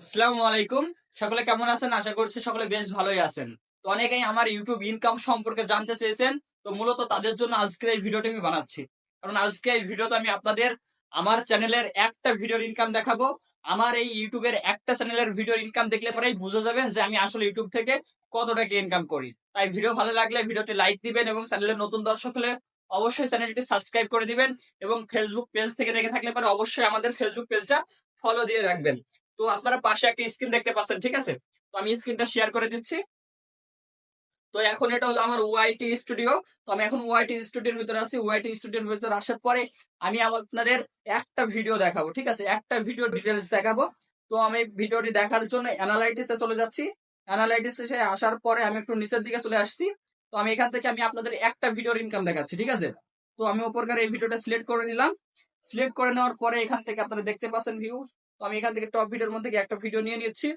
আসসালামু আলাইকুম। সকলে কেমন আছেন? আশা করছি সকলে বেশ ভালোই আছেন। তো অনেকেই আমার ইউটিউব ইনকাম সম্পর্কে জানতে চেয়েছেন, তো মূলত তাদের জন্য আজকের এই ভিডিওটি আমি বানাচ্ছি। কারণ আজকে এই ভিডিওতে আমি আপনাদের আমার চ্যানেলের একটা ভিডিওর ইনকাম দেখাবো। আমার এই ইউটিউবের একটা চ্যানেলের ভিডিওর ইনকাম দেখলে পরেই বুঝে যাবেন যে আমি আসলে ইউটিউব থেকে কত টাকা ইনকাম করি। তাই ভিডিও ভালো লাগলে ভিডিওটি লাইক দিবেন এবং চ্যানেলের নতুন দর্শক হলে অবশ্যই চ্যানেলটি সাবস্ক্রাইব করে দিবেন এবং ফেসবুক পেজ থেকে দেখে থাকলে পরে অবশ্যই আমাদের ফেসবুক পেজটা ফলো দিয়ে রাখবেন। তো আপনারা পাশে একটা স্ক্রিন দেখতে পাচ্ছেন, ঠিক আছে? তো আমি স্ক্রিনটা শেয়ার করে দিচ্ছি। তো এখন এটা হলো আমার ওয়াইটি স্টুডিও তো আমি এখন ওয়াইটি স্টুডিওর ভিতরে আছি। ওয়াইটি স্টুডিওর ভিতরে আসার পরে আমি আপনাদের একটা ভিডিও দেখাবো, ঠিক আছে? একটা ভিডিও ডিটেলস দেখাবো। তো আমি ভিডিওটি দেখার জন্য অ্যানালাইটিসে চলে যাচ্ছি। অ্যানালাইটিসে আসার পরে আমি একটু নিচের দিকে চলে আসছি। তো আমি এখান থেকে আমি আপনাদের একটা ভিডিওর ইনকাম দেখাচ্ছি, ঠিক আছে? তো আমি উপরকার এই ভিডিওটা সিলেক্ট করে নিলাম। সিলেক্ট করে নেওয়ার পরে এখান থেকে আপনারা দেখতে পাচ্ছেন ভিউ তো আমি এখান থেকে টপ ভিডিওর মধ্যে একটা ভিডিও নিয়ে নিচ্ছি।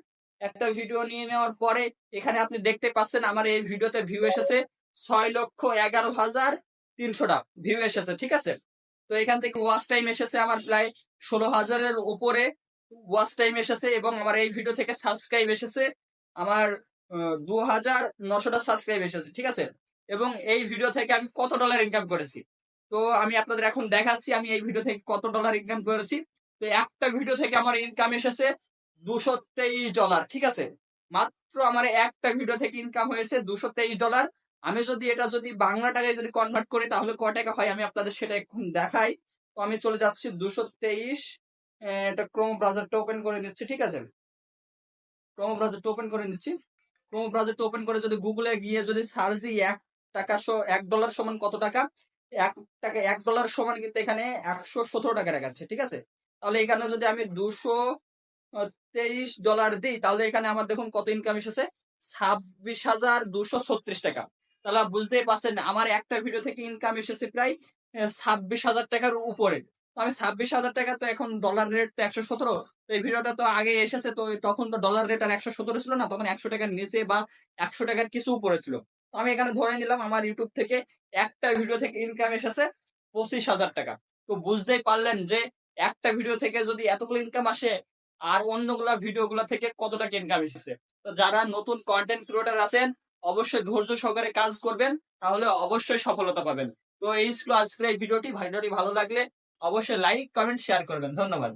একটা ভিডিও নিয়ে নেওয়ার পরে এখানে আপনি দেখতে পাচ্ছেন আমার এই ভিডিওতে ভিউ এসেছে ছয় লক্ষ এগারো হাজার তিনশোটা ভিউ এসেছে, ঠিক আছে? তো এখান থেকে ওয়াচ টাইম এসেছে আমার প্রায় ষোলো হাজারের উপরে ওয়াচ টাইম এসেছে এবং আমার এই ভিডিও থেকে সাবস্ক্রাইব এসেছে আমার দু হাজার নশোটা সাবস্ক্রাইব এসেছে, ঠিক আছে? এবং এই ভিডিও থেকে আমি কত ডলার ইনকাম করেছি? তো আমি আপনাদের এখন দেখাচ্ছি আমি এই ভিডিও থেকে কত ডলার ইনকাম করেছি। তো একটা ভিডিও থেকে আমার ইনকাম এসেছে দুশো তেইশ ডলার ঠিক আছে? মাত্র আমার একটা ভিডিও থেকে ইনকাম হয়েছে দুশো তেইশ ডলার আমি যদি এটা যদি বাংলা টাকায় যদি কনভার্ট করি, তাহলে ক টাকা হয়? আমি আপনাদের সেটা এখন দেখাই। তো আমি চলে যাচ্ছি দুশো তেইশ এটা ক্রোম ব্রাউজারটা ওপেন করে নিচ্ছি, ঠিক আছে? ক্রোম ব্রাউজারটা ওপেন করে নিচ্ছি। ক্রোম ব্রাউজারটা ওপেন করে যদি গুগলে গিয়ে যদি সার্চ দিই, এক টাকা এক ডলার সমান কত টাকা? এক টাকা, এক ডলার সমান কিন্তু এখানে একশো সতেরো টাকা দেখাচ্ছে, ঠিক আছে? তাহলে এখানে যদি আমি দুশো তেইশ ডলার দিই, তাহলে এখানে আমার দেখুন কত ইনকাম এসেছে? ছাব্বিশ হাজার দুশো ছত্রিশ টাকা। তাহলে বুঝতেই পারছেন, আমার একটা ভিডিও থেকে ইনকাম এসেছে প্রায় ছাব্বিশ হাজার টাকার উপরে। আমি ছাব্বিশ হাজার টাকা তো এখন ডলার রেট তো একশো সতেরো, তো এই ভিডিওটা তো আগে এসেছে, তো তখন তো ডলার রেট আর একশো সতেরো ছিল না, তখন একশো টাকার নিচে বা একশো টাকার কিছু উপরে ছিল। তো আমি এখানে ধরে নিলাম, আমার ইউটিউব থেকে একটা ভিডিও থেকে ইনকাম এসেছে পঁচিশ হাজার টাকা। তো বুঝতেই পারলেন যে একটা ভিডিও থেকে যদি এতগুলো ইনকাম আসে, আর অন্যগুলা ভিডিওগুলো থেকে কত টাকা ইনকাম এসেছে? তো যারা নতুন কন্টেন্ট ক্রিয়েটার আছেন, অবশ্যই ধৈর্য সহকারে কাজ করবেন, তাহলে অবশ্যই সফলতা পাবেন। তো এই ছিল আজকের এই ভিডিওটি ভিডিওটি ভালো লাগলে অবশ্যই লাইক কমেন্ট শেয়ার করবেন। ধন্যবাদ।